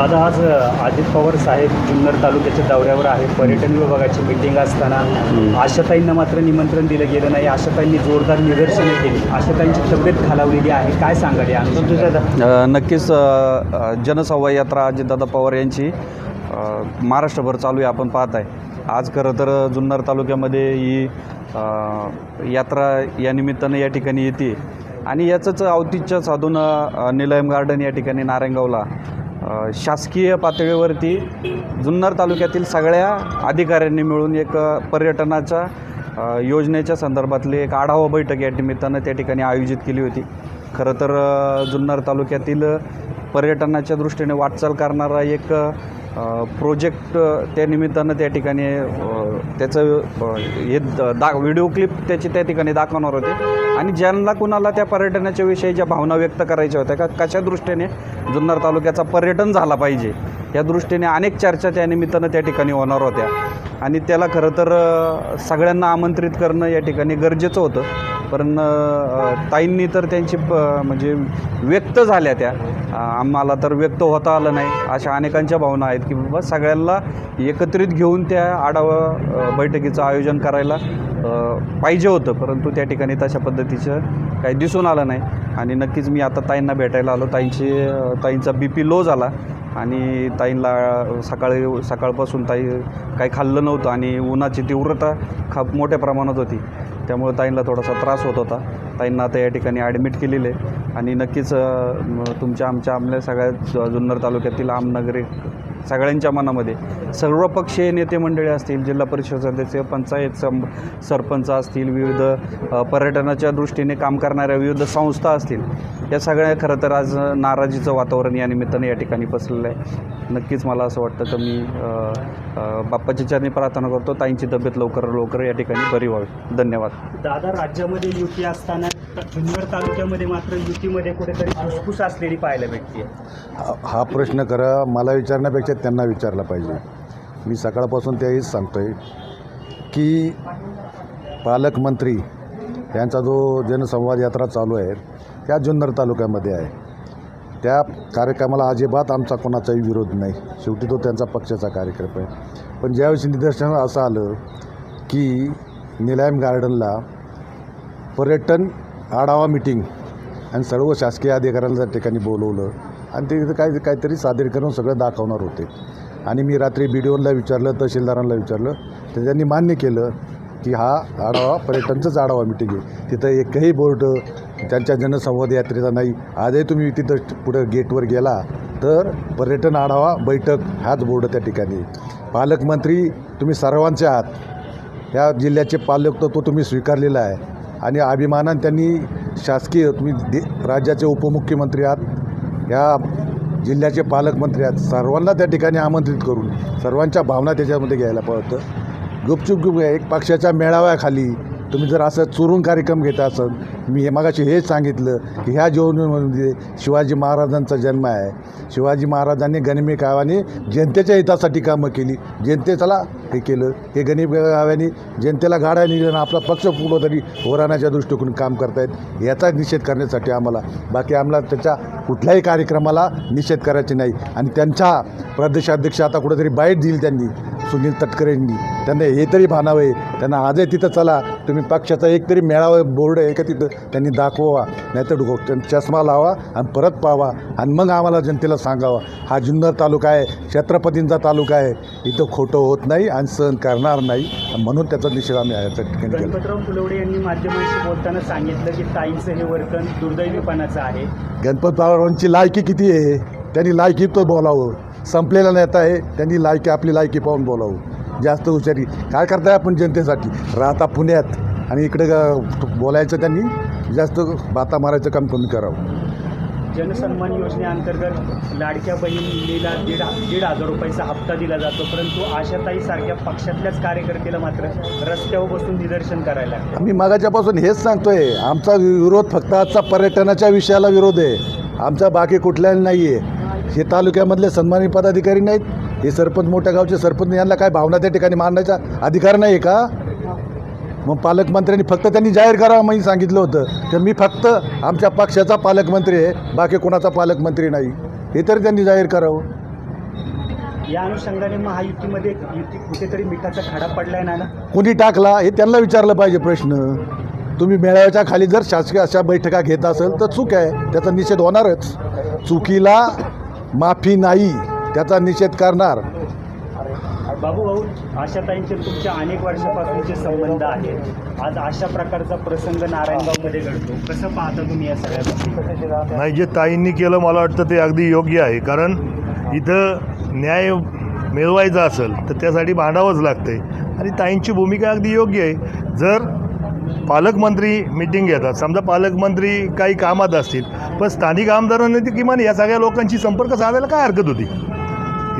दादा आज अजित पवार साहेब जुन्नर तालुक्याच्या दौऱ्यावर आहे पर्यटन विभागाची मिटिंग असताना आशाताईंना मात्र निमंत्रण दिलं गेलं नाही. आशाताईंनी जोरदार निदर्शने केली. आशाताईंची तब्येत खालावलेली आहे. काय सांगाल या नक्कीच जनसंवाद यात्रा अजितदादा पवार यांची महाराष्ट्रभर चालू आहे आपण पाहत आहे आज खरं तर जुन्नर तालुक्यामध्ये ही यात्रा या निमित्तानं या ठिकाणी येते. आणि याचंच औतिह्य साधून निलयम गार्डन या ठिकाणी नारायणगावला शासकीय पातळीवरती जुन्नर तालुक्यातील सगळ्या अधिकाऱ्यांनी मिळून एक पर्यटनाच्या योजनेच्या संदर्भातली एक आढावा बैठक या निमित्तानं त्या ठिकाणी आयोजित केली होती. खरं तर जुन्नर तालुक्यातील पर्यटनाच्या दृष्टीने वाटचाल करणारा एक प्रोजेक्ट त्या निमित्तानं त्या ठिकाणी त्याचं हे द- दा व्हिडिओ क्लिप त्याची त्या ठिकाणी दाखवणार होते. आणि ज्यांना कुणाला त्या पर्यटनाच्या विषयी ज्या भावना व्यक्त करायच्या होत्या का कशा दृष्टीने जुन्नर तालुक्याचा पर्यटन झाला पाहिजे या दृष्टीने अनेक चर्चा त्या निमित्तानं त्या ठिकाणी होणार होत्या. आणि त्याला खरं तर सगळ्यांना आमंत्रित करणं या ठिकाणी गरजेचं होतं. पण ताईंनी तर त्यांची प म्हणजे व्यक्त झाल्या त्या. आम्हाला तर व्यक्त होता आलं नाही. अशा अनेकांच्या भावना आहेत की बाबा सगळ्यांना एकत्रित घेऊन त्या आढावा बैठकीचं आयोजन करायला पाहिजे होतं. परंतु त्या ठिकाणी तशा पद्धतीचं काही दिसून आलं नाही. आणि नक्कीच मी आता ताईंना भेटायला आलो. ताईंची ताईंचा बी पी लो झाला. आणि ताईंला सकाळी सकाळपासून ताई काही खाल्लं नव्हतं आणि उन्हाची तीव्रता खा मोठ्या प्रमाणात होती. त्यामुळे ताईंना थोडासा त्रास होत होता. ताईंना आता या ठिकाणी ॲडमिट केलेले आणि नक्कीच तुमच्या आमच्या आमल्या सगळ्या ज- जुन्नर तालुक्यातील आमनगरी सगळ्यांच्या मनामध्ये. सर्व पक्षीय नेते मंडळी असतील जिल्हा परिषद सदस्य पंचायत सं सरपंच असतील विविध पर्यटनाच्या दृष्टीने काम करणाऱ्या विविध संस्था असतील या सगळ्या खरं तर आज नाराजीचं वातावरण या निमित्तानं या ठिकाणी पसरलेलं आहे. नक्कीच मला असं वाटतं की मी बाप्पाच्या चरणी प्रार्थना करतो. ताईंची तब्येत लवकर लवकर या ठिकाणी बरी व्हावी. धन्यवाद. दादा राज्यामध्ये युती असताना जुन्नर तालुक्यामध्ये मात्र युतीमध्ये कुठेतरी फुसफुस असलेली पाहायला भेटते. हा हा प्रश्न करा मला विचारण्यापेक्षा त्यांना विचारला पाहिजे. मी सकाळपासून तेच सांगतो आहे की पालकमंत्री यांचा जो जनसंवाद यात्रा चालू आहे त्या जुन्नर तालुक्यामध्ये आहे. त्या कार्यक्रमाला अजिबात आमचा कोणाचाही विरोध नाही. शेवटी तो त्यांचा पक्षाचा कार्यक्रम आहे. पण ज्यावेळेस निदर्शन असं आलं की निलायम गार्डनला पर्यटन आढावा मिटिंग आणि सर्व शासकीय अधिकाऱ्यांना त्या ठिकाणी बोलवलं. आणि ते तिथं काय काहीतरी सादरीकरण सगळं दाखवणार होते. आणि मी रात्री बी डी ओला विचारलं तहसीलदारांना विचारलं. तर त्यांनी मान्य केलं की हा आढावा पर्यटनचाच आढावा मिटिंग आहे. तिथं एकही बोर्ड त्यांच्या जनसंवाद यात्रेचा नाही. आजही तुम्ही तिथं पुढं गेटवर गेला तर पर्यटन आढावा बैठक हाच बोर्ड त्या ठिकाणी पालकमंत्री तुम्ही सर्वांचे आहात. या जिल्ह्याचे पालक तो तुम्ही स्वीकारलेला आहे. आणि अभिमानाने त्यांनी शासकीय तुम्ही दे राज्याचे उपमुख्यमंत्री आहात या जिल्ह्याचे पालकमंत्री आहेत सर्वांना त्या ठिकाणी आमंत्रित करून सर्वांच्या भावना त्याच्यामध्ये घ्यायला पाहतं. गुपचूप गुप एक पक्षाच्या मेळाव्याखाली तुम्ही जर असं चोरून कार्यक्रम घेत असाल मी हे मागाशी हेच सांगितलं की ह्या जीवनामध्ये शिवाजी महाराजांचा जन्म आहे. शिवाजी महाराजांनी गणिमे काव्याने जनतेच्या हितासाठी कामं केली. जनतेला हे केलं. हे गनिमी काव्याने जनतेला गाड्या निघणं आपला पक्ष कुठं तरी ओराण्याच्या दृष्टिकोन काम करतायत. याचा निषेध करण्यासाठी आम्हाला बाकी आम्हाला त्याच्या कुठल्याही कार्यक्रमाला निषेध करायचे नाही. आणि त्यांच्या प्रदेशाध्यक्ष आता कुठेतरी बाईट दिली त्यांनी. सुनील तटकरेंनी. त्यांना हे तरी भानावे त्यांना आजही तिथं चला तुम्ही पक्षाचा एक तरी मेळावा बोर्ड आहे का तिथं त्यांनी दाखवा नाहीतर त्यांना चष्मा लावा आणि परत पावा आणि मग आम्हाला जनतेला सांगावा. हा जुन्नर तालुका आहे छत्रपतींचा तालुका आहे. इथं खोटं होत नाही आणि सहन करणार नाही. म्हणून त्याचा निषेध आम्ही या ठिकाणी केला. गणपतराव फुलवडे यांनी माध्यमांशी बोलताना सांगितलं की ताईंचं हे वर्तन दुर्दैवीपणाचं आहे. गणपत पवारांची लायकी किती आहे? त्यांनी लायकी तो बोलावं. संपलेला नेता आहे त्यांनी लायकी आपली लायकी पाहून बोलावं. जास्त हुशारी काय करताय आपण जनतेसाठी? राहता पुण्यात आणि इकडे बोलायचं त्यांनी जास्त बाता मारायचं काम कमी करावं. जनसन्मान योजनेअंतर्गत लाडक्या बहिणीला दीड दीड हजार रुपयाचा हप्ता दिला जातो परंतु आशाताई सारख्या पक्षातल्याच कार्यकर्त्याला मात्र रस्त्यावर बसून निदर्शन करायला आम्ही मागाच्यापासून हेच सांगतोय आमचा विरोध फक्त आजचा पर्यटनाच्या विषयाला विरोध आहे. आमचा बाकी कुठल्याला नाही आहे हे तालुक्यामधले सन्मानित पदाधिकारी नाहीत. हे सरपंच मोठ्या गावचे सरपंच यांना काय भावना त्या ठिकाणी मांडण्याचा अधिकार नाही आहे का? मग पालकमंत्र्यांनी फक्त त्यांनी जाहीर करावं म्हणून सांगितलं होतं. तर मी फक्त आमच्या पक्षाचा पालकमंत्री आहे बाकी कोणाचा पालकमंत्री नाही. हे तरी त्यांनी जाहीर करावं. या अनुषंगाने महायुतीमध्ये युती कुठेतरी मिठाचा खडा पडलाय ना कोणी टाकला? हे त्यांना विचारलं पाहिजे प्रश्न. तुम्ही मेळाव्याच्या खाली जर शासकीय अशा बैठका घेत असेल तर चूक आहे. त्याचा निषेध होणारच. चुकीला माफी नाही त्याचा निषेध करणार. बाबू भाऊ आशाताईंचे तुमच्या अनेक वर्षापासूनचे संबंध आहेत. आज अशा प्रकारचा प्रसंग नारायणगावमध्ये घडतो. कसं पाहता तुम्ही या सगळ्या गोष्टी? नाही जे ताईंनी केलं मला वाटतं ते अगदी योग्य आहे. कारण इथं न्याय मिळवायचा असेल तर त्यासाठी भांडावंच लागतं आहे आणि ताईंची भूमिका अगदी योग्य आहे. जर पालकमंत्री मिटिंग घेतात समजा पालकमंत्री काही कामात असतील पण स्थानिक आमदारांनी ती किमान या सगळ्या लोकांशी संपर्क साधायला काय हरकत होती?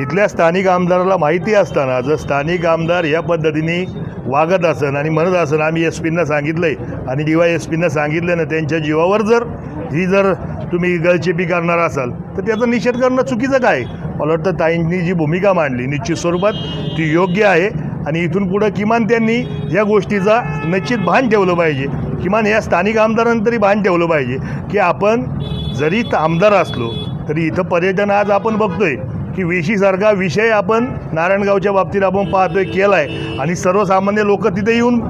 इथल्या स्थानिक आमदाराला माहिती असताना जर स्थानिक आमदार या पद्धतीने वागत असन आणि म्हणत असन आम्ही एस पींना सांगितलं आहे आणि डी वाय एस पींना सांगितलं ना त्यांच्या जीवावर जर ही जर तुम्ही गळचेपी करणार असाल तर त्याचा निषेध करणं चुकीचं काय? मला वाटतं ताईंनी जी भूमिका मांडली निश्चित स्वरूपात ती योग्य आहे आणि इथून पुढं किमान त्यांनी या गोष्टीचा निश्चित भान ठेवलं पाहिजे. किमान या स्थानिक आमदारांनी तरी भान ठेवलं पाहिजे की आपण जरी आमदार असलो तरी इथं पर्यटन आज आपण बघतोय की वेशीसारखा विषय आपण नारायणगावच्या बाबतीत आपण पाहतोय केला आहे आणि सर्वसामान्य लोक तिथे येऊन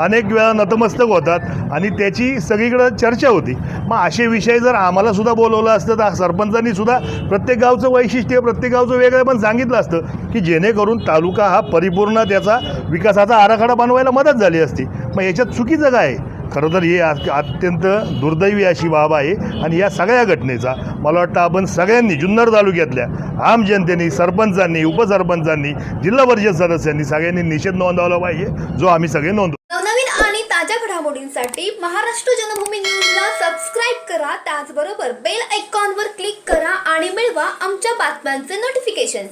अनेक वेळा नतमस्तक होतात आणि त्याची सगळीकडं चर्चा होती. मग असे विषय जर आम्हालासुद्धा बोलवलं असतं तर सरपंचांनी सुद्धा प्रत्येक गावचं वैशिष्ट्य प्रत्येक गावचं वेगळं पण सांगितलं असतं की जेणेकरून तालुका हा परिपूर्ण त्याचा विकासाचा आराखडा बनवायला मदत झाली असती. मग याच्यात चुकीचं काय आहे? खरं तर हे आज- अत्यंत दुर्दैवी अशी बाब आहे. आणि या सगळ्या घटनेचा मला वाटतं आपण सगळ्यांनी जुन्नर तालुक्यातल्या आम जनतेने सरपंचांनी उपसरपंचांनी जिल्हा परिषद सदस्यांनी सगळ्यांनी निषेध नोंदवला पाहिजे जो आम्ही सगळे नोंदवू नवनवीन आणि ताज्या घडामोडींसाठी महाराष्ट्र जनभूमी न्यूजला सबस्क्राईब करा. त्याचबरोबर बेल आयकॉनवर क्लिक करा आणि मिळवा आमच्या बातम्यांचे नोटिफिकेशन